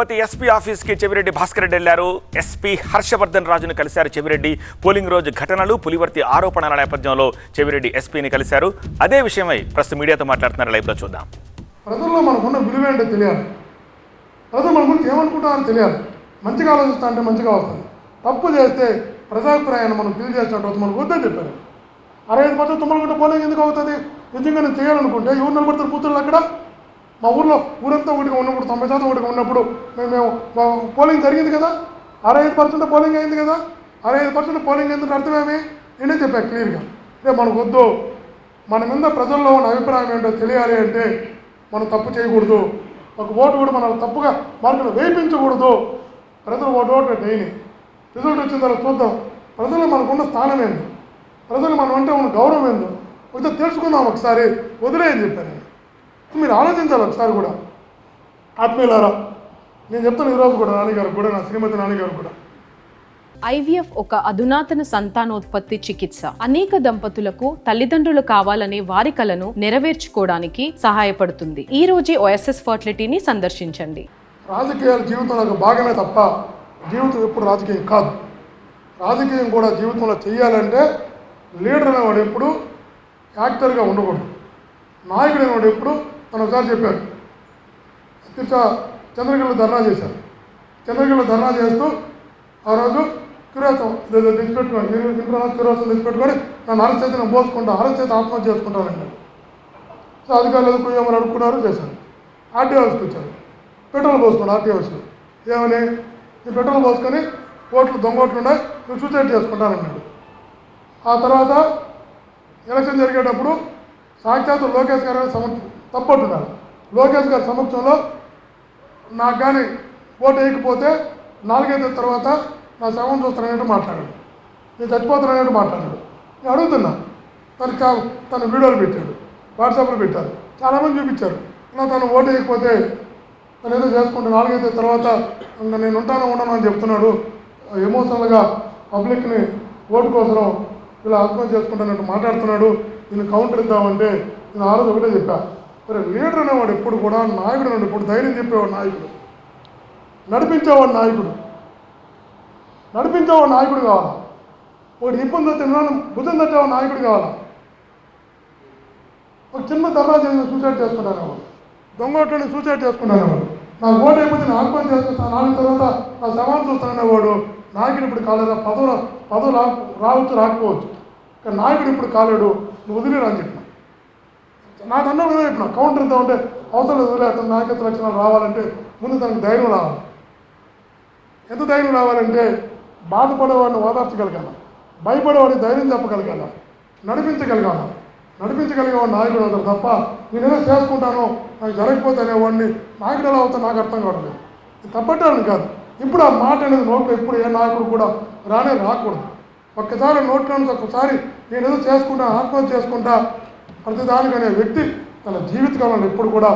Tirupati SP ఆఫీస్కి చెవిరెడ్డి భాస్కర్ రెడ్డి వెళ్ళారు SP Harshavardhan రాజును కలిశారు చెవిరెడ్డి. పోలింగ్ రోజు ఘటనలు పులివర్తి ఆరోపణల నేపథ్యంలో చెవిరెడ్డి ఎస్పీని కలిశారు. అదే విషయమై ప్రస్తుతం మీడియాతో మాట్లాడుతున్నారు. లైవ్లో చూద్దాం. ప్రజల్లో మనకున్న విలువ ఏంటో తెలియాలి. ప్రజలు మన గురించి ఏమనుకుంటామని తెలియాలి. మంచిగా ఆలోచిస్తా అంటే మంచిగా వస్తుంది తప్పు చేస్తే ప్రజాభిప్రాయాన్ని మనం ఫీల్ చేసినట్టు మనకు వద్దని చెప్పారు. అరే ఐదు పర్సెంట్ తుమ్మలకుంటే పోలింగ్ ఎందుకు అవుతుంది? నిజంగా నేను చేయాలనుకుంటే ఎవరు నిలబడతారు? కూతురు అక్కడ? మా ఊర్లో ఊరంతా ఒకటిగా ఉన్నప్పుడు తొంభై శాతం ఒకటిగా ఉన్నప్పుడు మేము మేము మా పోలింగ్ జరిగింది కదా? అరవై ఐదు పర్సెంట్ పోలింగ్ అయింది కదా? అరవై ఐదు పర్సెంట్ పోలింగ్ ఎందుకు అర్థమేమి? నేనే చెప్పాను క్లియర్గా. అంటే మనకు వద్దు మన మీద ప్రజల్లో ఉన్న అభిప్రాయం ఏంటో తెలియాలి అంటే మనం తప్పు చేయకూడదు. ఒక ఓటు కూడా మనం తప్పుగా మార్కులు వేయించకూడదు. ప్రజలు ఓటు ఓటు డైలీ రిజల్ట్ వచ్చిన తర్వాత చూద్దాం. ప్రజలు మనకున్న స్థానం ఏంది? ప్రజలు మనం అంటే ఉన్న గౌరవం ఏందో? కొంచెం తెలుసుకుందాం ఒకసారి. వదిలేయని చెప్పారు. మీరు ఆలోచించాలి ఒకసారి కూడా. ఆత్మీయులారా నేను చెప్తాను ఈరోజు కూడా నాన్నగారు కూడా నా శ్రీమతి నాన్నగారు కూడా. ఐవీఎఫ్ ఒక అధునాతన సంతానోత్పత్తి చికిత్స. అనేక దంపతులకు తల్లిదండ్రులు కావాలనే వారి కలను నెరవేర్చుకోవడానికి సహాయపడుతుంది. ఈ రోజే ఓఎస్ఎస్ ఫర్టిలిటీని సందర్శించండి. రాజకీయాలు జీవితంలో ఒక భాగమే తప్ప జీవితం ఎప్పుడు రాజకీయం కాదు. రాజకీయం కూడా జీవితంలో చేయాలంటే లీడర్ అనేవాడు ఎప్పుడు యాక్టర్గా ఉండకూడదు. నాయకుడు అనేవాడు ఎప్పుడు తను ఒకసారి చెప్పారు. తిరుచ చంద్రగిరిలో ధర్నా చేశారు. చంద్రగిరిలో ధర్నా చేస్తూ ఆ రోజు కిరోసం తెచ్చిపెట్టుకోండి మీరు ఇంద్రనాథ్ కిరోత్సవం తెచ్చిపెట్టుకొని నన్ను అరచేతి నేను పోసుకుంటా అరచేతి ఆత్మహత్య చేసుకుంటానండి సో అధికారులు ఎదుర్కొని ఏమని అడుక్కున్నారు చేశారు. ఆర్టీఓ హౌస్కి వచ్చారు. పెట్రోల్ పోసుకోండి ఆర్టీఓ హౌస్లో ఏమని? ఈ పెట్రోల్ పోసుకొని ఓట్లు దొంగ ఓట్లు ఉన్నాయి నువ్వు సూసైడ్ చేసుకుంటానన్నాడు ఆ తర్వాత ఎలక్షన్ జరిగేటప్పుడు సాక్షాత్తు లోకేష్ గారు సమర్థం తప్పట్టున్నారు లోకేష్ గారి సమక్షంలో నాకు కానీ ఓటు వేయకపోతే నాలుగైదు తర్వాత నా శవం చూస్తానన్నట్టు మాట్లాడాడు. నేను చచ్చిపోతానన్నట్టు మాట్లాడాడు. నేను అడుగుతున్నా తను కా- తను వీడియోలు పెట్టాడు వాట్సాప్లో పెట్టారు చాలామంది చూపించారు. నా తను ఓటు వేయకపోతే తను ఏదో చేసుకుంటే నాలుగైదు తర్వాత నేను ఉంటాను ఉండను అని చెప్తున్నాడు. ఎమోషనల్గా పబ్లిక్ని ఓటు కోసం ఇలా ఆత్మహత్య చేసుకుంటానంటూ మాట్లాడుతున్నాడు. నేను కౌంటర్ ఇద్దామంటే నేను ఆ రోజు ఒకటే చెప్పా. మరి లీడర్ అనేవాడు ఎప్పుడు కూడా నాయకుడు అనేవాడు ఎప్పుడు ధైర్యం చెప్పేవాడు నాయకుడు. నడిపించేవాడు నాయకుడు. నడిపించేవాడు నాయకుడు కావాలా. ఒకటి ఇబ్బంది వస్తే భుజం తట్టేవాడు నాయకుడు కావాలా. ఒక చిన్న ధర్నా సూసైడ్ చేసుకున్నారు వాడు దొంగోట్లని సూసైడ్ చేసుకున్నారు వాడు నా ఓటు అయిపోతే నేను ఆత్మహత్య చేసుకుంటాను నాలుగు తర్వాత నా సమానం చూస్తాననేవాడు నాయకుడు ఇప్పుడు కాలేదా పదవులు పదవులు రా రావచ్చు రాకపోవచ్చు. కానీ నాయకుడు ఇప్పుడు కాలేడు నువ్వు వదిలేరు అని చెప్పి నాకు అన్న విధంగా చెప్పిన కౌంటర్ ఇద్దామంటే అవసరం లేదు అతను లక్షణాలు రావాలంటే ముందు తనకు ధైర్యం రావాలి. ఎంత ధైర్యం రావాలంటే బాధపడేవాడిని ఓదార్చగలగాల. భయపడేవాడిని ధైర్యం చెప్పగలగాల. నడిపించగలగాల. నడిపించగలిగేవాడు నాయకుడు అవుతాడు తప్ప నేనేదో చేసుకుంటాను నాకు జరగకపోతే అనేవాడిని నాయకుడు ఎలా అవుతా నాకు అర్థం కావట్లేదు ఇది తప్పట్టాలని కాదు. ఇప్పుడు ఆ మాట అనేది నోట్లో ఎప్పుడు ఏ నాయకుడు కూడా రానే రాకూడదు. ఒక్కసారి నోట్లో నుంచి ఒక్కసారి నేను ఏదో చేసుకుంటా ఆత్మహత్య చేసుకుంటా ప్రతిదానికనే వ్యక్తి తన జీవితకాలంలో ఎప్పుడు కూడా